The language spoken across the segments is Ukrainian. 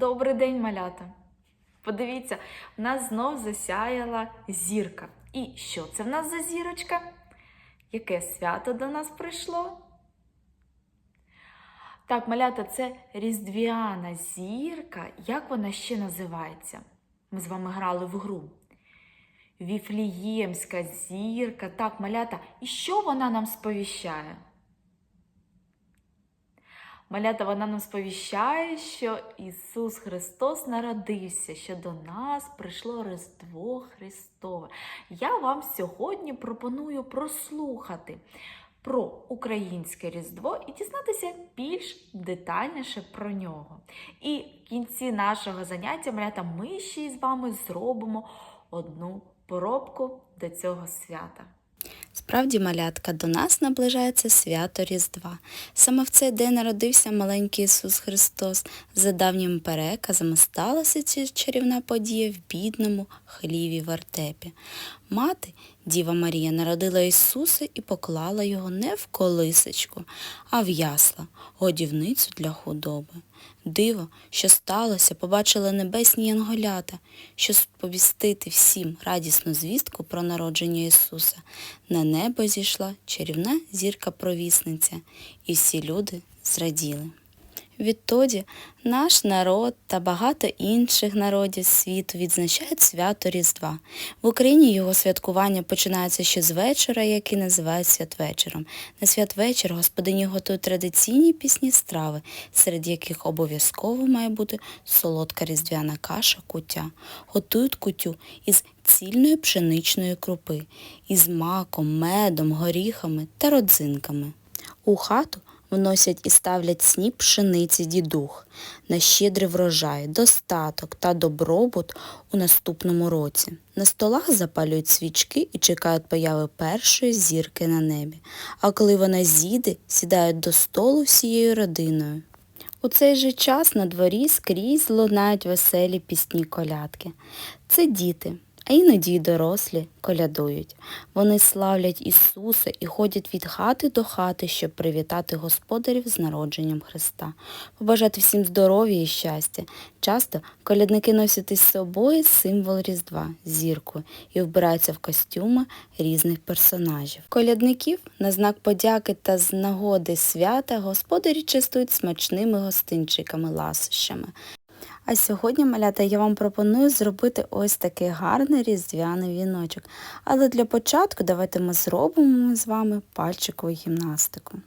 Добрий день, малята! Подивіться, в нас знов засяяла зірка. І що це в нас за зірочка? Яке свято до нас прийшло? Так, малята, це різдвяна зірка. Як вона ще називається? Ми з вами грали в гру. Віфліємська зірка. Так, малята, і що вона нам сповіщає? Малята вона нам сповіщає, що Ісус Христос народився, що до нас прийшло Різдво Христове. Я вам сьогодні пропоную прослухати про українське Різдво і дізнатися більш детальніше про нього. І в кінці нашого заняття, малята, ми ще й з вами зробимо одну поробку до цього свята. Справді, малятка, до нас наближається свято Різдва. Саме в цей день народився маленький Ісус Христос. За давніми переказами сталася ця чарівна подія в бідному хліві вертепі. Мати, Діва Марія, народила Ісуса і поклала його не в колисочку, а в ясла, годівницю для худоби. Диво, що сталося, побачили небесні янголята, що сповістити всім радісну звістку про народження Ісуса. На небо зійшла чарівна зірка-провісниця, і всі люди зраділи. Відтоді наш народ та багато інших народів світу відзначають свято Різдва. В Україні його святкування починається ще з вечора, який називають святвечором. На святвечір господині готують традиційні пісні страви, серед яких обов'язково має бути солодка різдвяна каша куття. Готують кутю із цільної пшеничної крупи, із маком, медом, горіхами та родзинками. У хату вносять і ставлять сніп пшениці дідух на щедрий врожай, достаток та добробут у наступному році. На столах запалюють свічки і чекають появи першої зірки на небі. А коли вона зійде, сідають до столу всією родиною. У цей же час на дворі скрізь лунають веселі пісні колядки. Це діти, а іноді й дорослі колядують. Вони славлять Ісуса і ходять від хати до хати, щоб привітати господарів з народженням Христа, побажати всім здоров'я і щастя. Часто колядники носять із собою символ Різдва, зірку, і вбираються в костюми різних персонажів. Колядників на знак подяки та з нагоди свята господарі частують смачними гостинчиками, ласощами. А сьогодні, малята, я вам пропоную зробити ось такий гарний різдвяний віночок. Але для початку давайте ми зробимо з вами пальчикову гімнастику.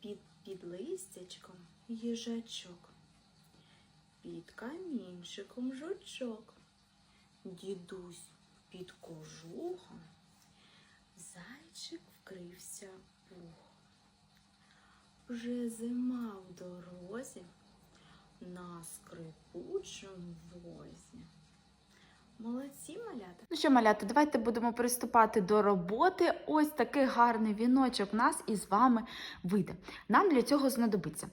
Під, під листячком їжачок, під камінчиком жучок, дідусь під кожухом, зайчик вкрився пухом. Вже зима в дорозі на скрипучому возі. Молодці, малята. Ну що, малята, давайте будемо приступати до роботи. Ось такий гарний віночок в нас із вами вийде. Нам для цього знадобиться.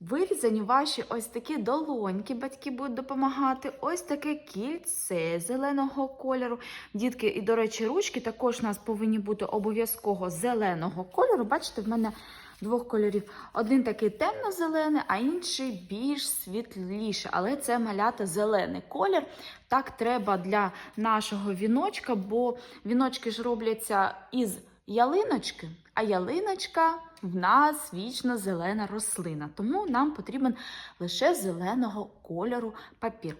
Вирізані ваші ось такі долоньки, батьки будуть допомагати. Ось таке кільце зеленого кольору. Дітки, і, до речі, ручки також у нас повинні бути обов'язково зеленого кольору. Бачите, в мене двох кольорів. Один такий темно-зелений, а інший більш світліший. Але це малята зелений колір. Так треба для нашого віночка, бо віночки ж робляться із ялиночки, а ялиночка в нас вічно зелена рослина. Тому нам потрібен лише зеленого кольору папір.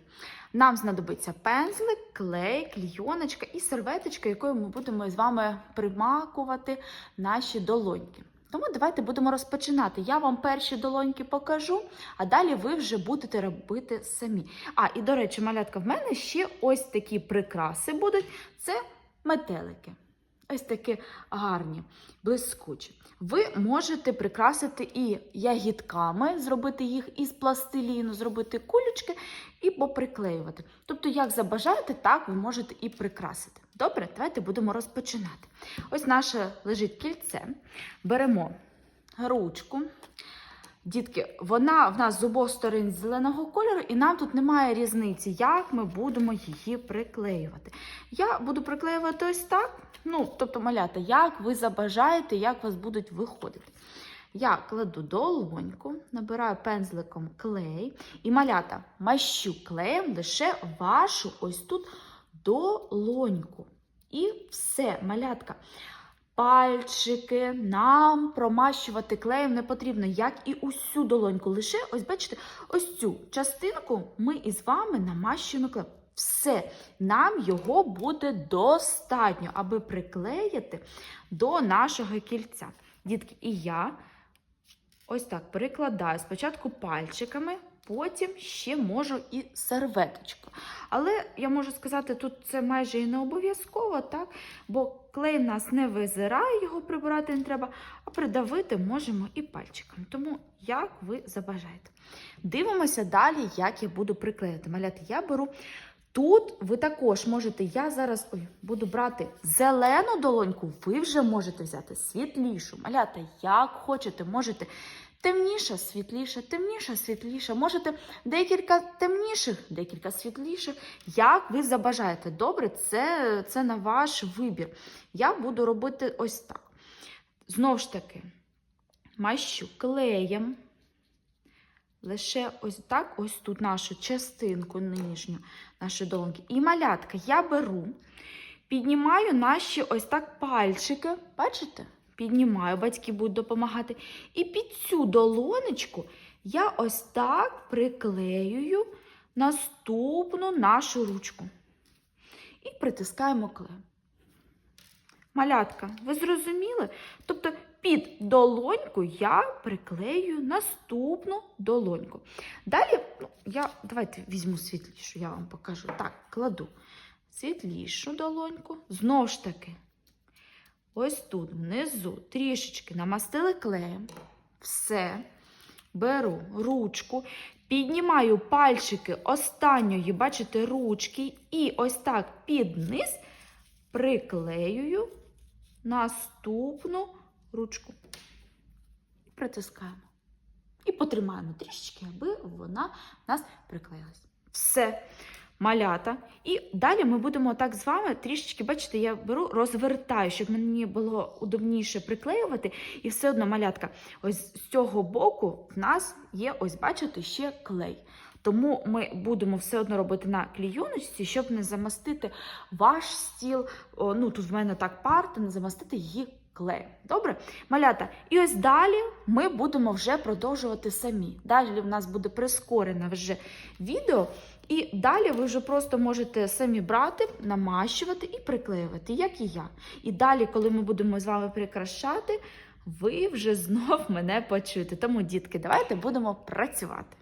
Нам знадобиться пензлик, клей, клійоночка і серветочка, якою ми будемо з вами примакувати наші долоньки. Тому давайте будемо розпочинати. Я вам перші долоньки покажу, а далі ви вже будете робити самі. А, і до речі, малятка, в мене ще ось такі прикраси будуть. Це метелики. Ось такі гарні, блискучі. Ви можете прикрасити і ягідками, зробити їх із пластиліну, зробити кулючки і поприклеювати. Тобто, як забажаєте, так ви можете і прикрасити. Добре, давайте будемо розпочинати. Ось наше лежить кільце. Беремо ручку. Дітки, вона в нас з обох сторон зеленого кольору, і нам тут немає різниці, як ми будемо її приклеювати. Я буду приклеювати ось так. Ну, тобто, малята, як ви забажаєте, як вас будуть виходити. Я кладу долоньку, набираю пензликом клей і малята мащу клеєм лише вашу ось тут долоньку. І все, малятка. Пальчики нам промащувати клеєм не потрібно, як і усю долоньку. Лише, ось бачите, ось цю частинку ми із вами намащуємо клеєм. Все, нам його буде достатньо, аби приклеїти до нашого кільця. Дітки, і я ось так перекладаю спочатку пальчиками, потім ще можу і серветочкою. Але я можу сказати, тут це майже і не обов'язково, так? бо клей в нас не визирає, його прибирати не треба, а придавити можемо і пальчиками. Тому як ви забажаєте. Дивимося далі, як я буду приклеїти. Маляти, я беру. Тут ви також можете, я зараз ой, буду брати зелену долоньку, ви вже можете взяти світлішу. Малята, як хочете, можете темніша, світліша, темніша, світліша. Можете декілька темніших, декілька світліших. Як ви забажаєте. Добре, це, це на ваш вибір. Я буду робити ось так. Знову ж таки, мащу клеєм. Лише ось так, ось тут нашу частинку нижню, нашої долоньки. І малятка я беру, піднімаю наші ось так пальчики. Бачите? Піднімаю, батьки будуть допомагати. І під цю долонечку я ось так приклеюю наступну нашу ручку. І притискаємо клеєм. Малятка, ви зрозуміли? Тобто під долоньку я приклею наступну долоньку. Далі, ну, я давайте візьму світлішу, я вам покажу. Так, кладу світлішу долоньку. Знову ж таки, ось тут внизу трішечки намастили клеєм. Все. Беру ручку, піднімаю пальчики останньої, бачите, ручки, і ось так під низ приклеюю наступну ручку. Притискаємо. І потримаємо трішечки, аби вона в нас приклеїлась. Все, малята. І далі ми будемо так з вами трішечки, бачите, я беру, розвертаю, щоб мені було удобніше приклеювати. І все одно, малятка, ось з цього боку в нас є, ось, бачите, ще клей. Тому ми будемо все одно робити на клійоночці, щоб не замастити ваш стіл. Ну, тут в мене так парта, не замастити її клеєм. Добре? Малята, і ось далі ми будемо вже продовжувати самі. Далі в нас буде прискорене вже відео. І далі ви вже просто можете самі брати, намащувати і приклеювати, як і я. І далі, коли ми будемо з вами прикрашати, ви вже знов мене почуєте. Тому, дітки, давайте будемо працювати.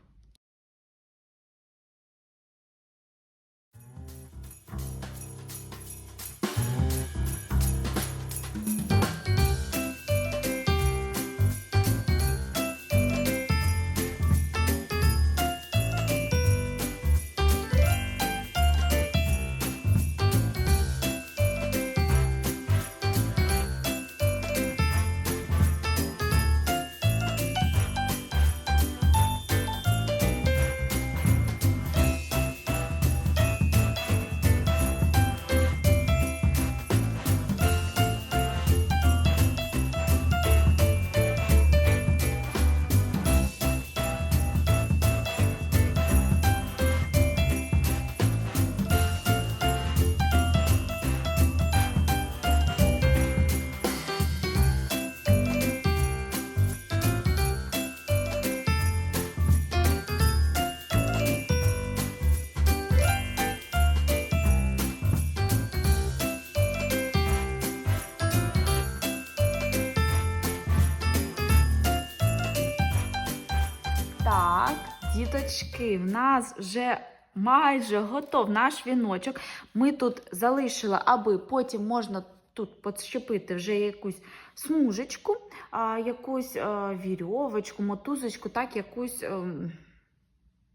Діточки, в нас вже майже готов наш віночок. Ми тут залишили, аби потім можна тут підщепити вже якусь смужечку, а, якусь а, вірьовочку, мотузочку, так, якусь. ем,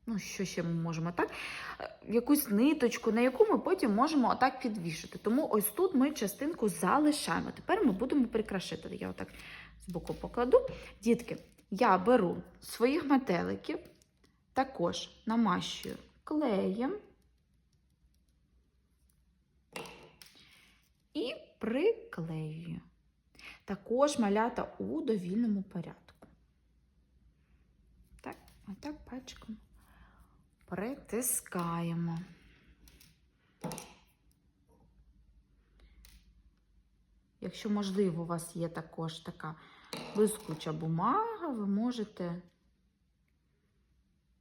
Ну, що ще ми можемо так? Якусь ниточку, на яку ми потім можемо отак підвішати. Тому ось тут ми частинку залишаємо. Тепер ми будемо прикрашити. Я отак збоку покладу. Дітки, я беру своїх метеликів, також намащую клеєм і приклеюю. Також малята у довільному порядку. Так, Отак пальчиком притискаємо. Якщо, можливо, у вас є також така блискуча бумага, ви можете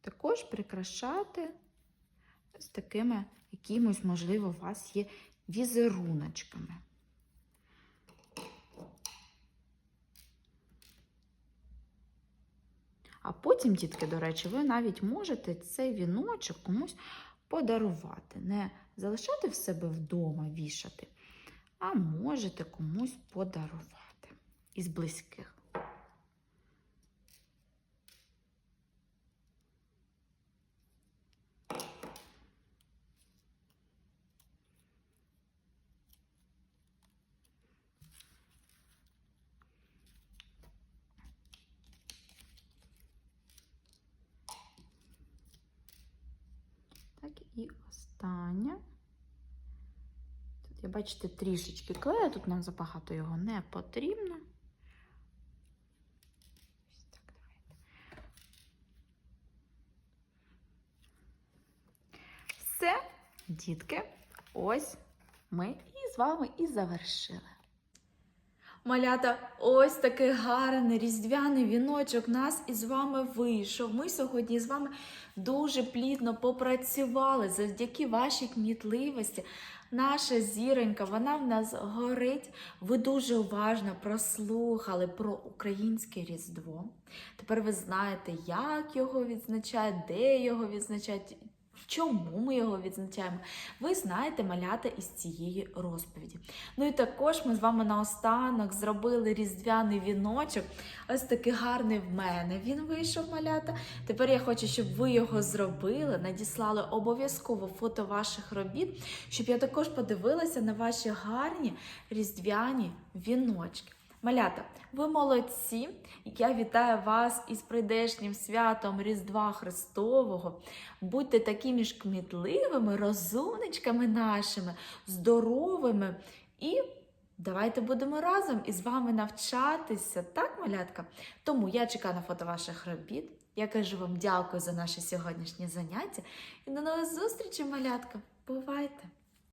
також прикрашати з такими якимось, можливо, у вас є візеруночками. А потім, дітки, до речі, ви навіть можете цей віночок комусь подарувати. Не залишати в себе вдома вішати, а можете комусь подарувати із близьких. Так, і остання. Тут, я бачите, трішечки клею, тут нам забагато його не потрібно. Ось так, давайте. Все, дітки, ось ми і з вами і завершили. Малята, ось такий гарний різдвяний віночок нас із вами вийшов. Ми сьогодні з вами дуже плідно попрацювали завдяки вашій кмітливості. Наша зіронька, вона в нас горить. Ви дуже уважно прослухали про українське Різдво. Тепер ви знаєте, як його відзначають, де його відзначають. Чому ми його відзначаємо? Ви знаєте малята із цієї розповіді. Ну і також ми з вами наостанок зробили різдвяний віночок. Ось такий гарний в мене він вийшов малята. Тепер я хочу, щоб ви його зробили, надіслали обов'язково фото ваших робіт, щоб я також подивилася на ваші гарні різдвяні віночки. Малята, ви молодці! Я вітаю вас із прийдешнім святом Різдва Христового. Будьте такими ж кмітливими, розумничками нашими, здоровими і давайте будемо разом із вами навчатися, так, малятка? Тому я чекаю на фото ваших робіт. Я кажу вам дякую за наше сьогоднішнє заняття і до нових зустрічей, малятка. Бувайте!